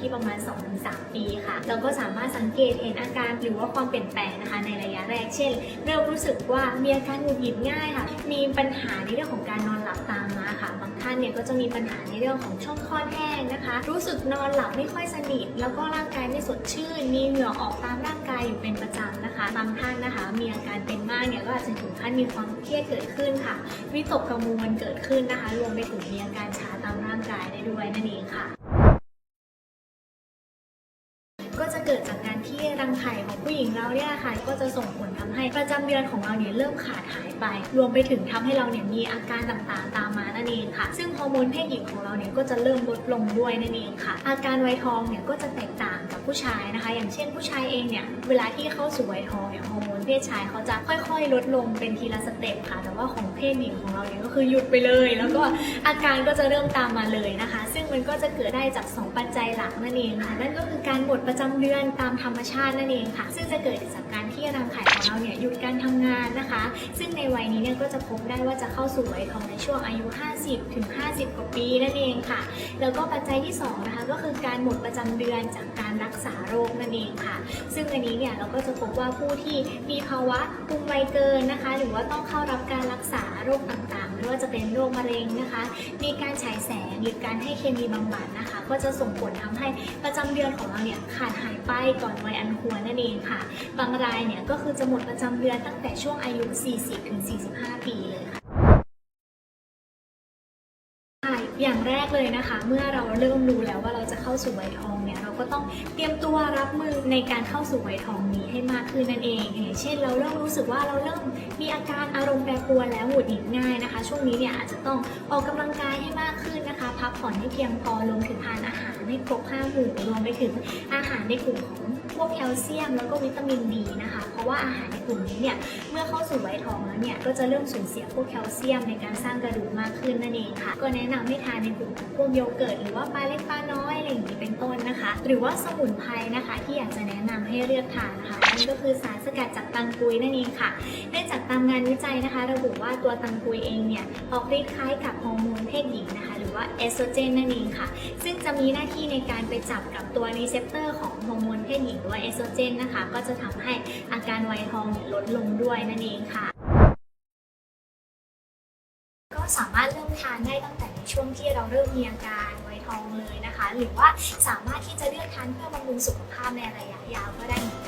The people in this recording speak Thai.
ที่ประมาณ 2-3 ปีค่ะ เราก็สามารถสังเกตเห็นอาการหรือว่าความเปลี่ยนแปลงนะคะในระยะแรก เช่น เริ่มรู้สึกว่ามีอาการหงุดหงิดง่ายค่ะ มีปัญหาในเรื่องของการนอนหลับตามมาค่ะบางท่านเนี่ยก็จะมีปัญหาในเรื่องของช่องคลอดแห้งนะคะ รู้สึกนอนหลับไม่ค่อยสนิท แล้วก็ร่างกายไม่สดชื่น มีเหงื่อออกตามร่างกายอยู่เป็นประจำนะคะ บางท่านนะคะ มีอาการเป็นมากเนี่ยก็อาจจะถึงขั้นมีความเครียดเกิดขึ้นค่ะ วิตกกังวลเกิดขึ้นนะคะ รวมไปถึงมีอาการชาตามร่างกายได้ด้วยนั่นเองค่ะ เกิดจากการที่รังไข่ของผู้หญิงเราเนี่ยค่ะก็จะส่งผลทำให้ประจำเดือนของเราเนี่ยเริ่มขาดหายไป รวมไปถึงทำให้เราเนี่ยมีอาการต่างๆ ตามมานั่นเองค่ะ ซึ่งฮอร์โมนเพศหญิงของเราเนี่ยก็จะเริ่มลดลงด้วยนั่นเองค่ะ อาการไวทองเนี่ยก็จะแตกต่าง ผู้ชายนะคะ อย่างเช่นผู้ชายเองเนี่ยเวลาที่เข้าสู่วัยทองเนี่ยฮอร์โมนเพศชายเขาจะค่อยๆ ลดลงเป็นทีละสเต็ปค่ะ แต่ว่าของเพศหญิงของเราเนี่ยก็คือหยุดไปเลย แล้วก็อาการก็จะเริ่มตามมาเลยนะคะ ซึ่งมันก็จะเกิดได้จาก 2 ปัจจัยหลักนั่นเองค่ะนั่นก็คือการหมดประจำเดือนตามธรรมชาตินั่นเองค่ะ ซึ่งจะเกิดจากการที่รังไข่ของเราเนี่ยหยุดการทำงานนะคะ ซึ่งในวัยนี้เนี่ยก็จะพบได้ว่าจะเข้าสู่วัยทองในช่วงอายุ 50ถึง50 กว่าปีนั่นเองค่ะ แล้วก็ปัจจัยที่สองนะคะก็คือการหมดประจำเดือนจากการรักษาโรคนั่นเองค่ะ ซึ่งอันนี้เนี่ยเราก็จะพบว่าผู้ที่มีภาวะภูมิวัยเกินนะคะ หรือว่าต้องเข้ารับการรักษาโรคต่างๆ ไม่ว่าจะเป็นโรคมะเร็งนะคะ มีการฉายแสงหรือการให้เคมีบำบัดนะคะ ก็จะส่งผลทำให้ประจำเดือนของเราเนี่ยขาดหายไปก่อนวัยอันควรนั่นเองค่ะ บางรายเนี่ยก็คือจะหมดประจำเดือนตั้งแต่ช่วงอายุ 40-45 ปีเลยค่ะ อย่างแรกเลยนะคะ เมื่อเราเริ่มรู้แล้วว่าเราจะเข้าสู่วัยทองเนี่ยเราก็ต้องเตรียมตัวรับมือในการเข้าสู่วัยทองนี้ให้มากขึ้นนั่นเองอย่างเช่น เราเริ่มรู้สึกว่าเราเริ่มมีอาการอารมณ์แปรปรวนแล้วหงุดหงิดง่ายนะคะ ช่วงนี้เนี่ยอาจจะต้องออกกำลังกายให้มากขึ้นนะคะ พักผ่อนให้เพียงพอรวมถึงทานอาหารให้ครบห้าหมู่รวมไปถึงอาหารในกลุ่มของ วกแคลเซียมแล้วก็วิตามินดีนะคะ เพราะว่าอาหารในกลุ่มนี้เนี่ยเมื่อเข้าสู่วัยทองแล้วเนี่ยก็จะเริ่มสูญเสียพวกแคลเซียมในการสร้างกระดูกมากขึ้นนั่นเองค่ะ ก็แนะนำให้ทานในกลุ่มพวกโยเกิร์ตหรือว่าปลาเล็กปลาน้อยอะไรอย่างนี้ หรือว่าสมุนไพรนะคะ ที่อยากจะแนะนำให้เลือกทานนะคะนั่นก็คือสารสกัดจากตังกุยนั่นเองค่ะเนื่องจากตามงานวิจัยนะคะ ระบุว่าตัวตังกุยเองเนี่ยออกฤทธิ์คล้ายกับฮอร์โมนเพศหญิงนะคะ หรือว่าเอสโตรเจนนั่นเองค่ะ ซึ่งจะมีหน้าที่ในการไปจับกับตัวรีเซพเตอร์ของฮอร์โมนเพศหญิงหรือว่าเอสโตรเจนนะคะ ก็จะทำให้อาการวัยทองลดลงด้วยนั่นเองค่ะก็สามารถเริ่มทานได้ตั้งแต่ในช่วงที่เราเริ่มมีอาการ ทองเลยนะคะ หรือว่าสามารถที่จะเลือกทานเพื่อบำรุงสุขภาพในระยะยาวก็ได้เหมือนกัน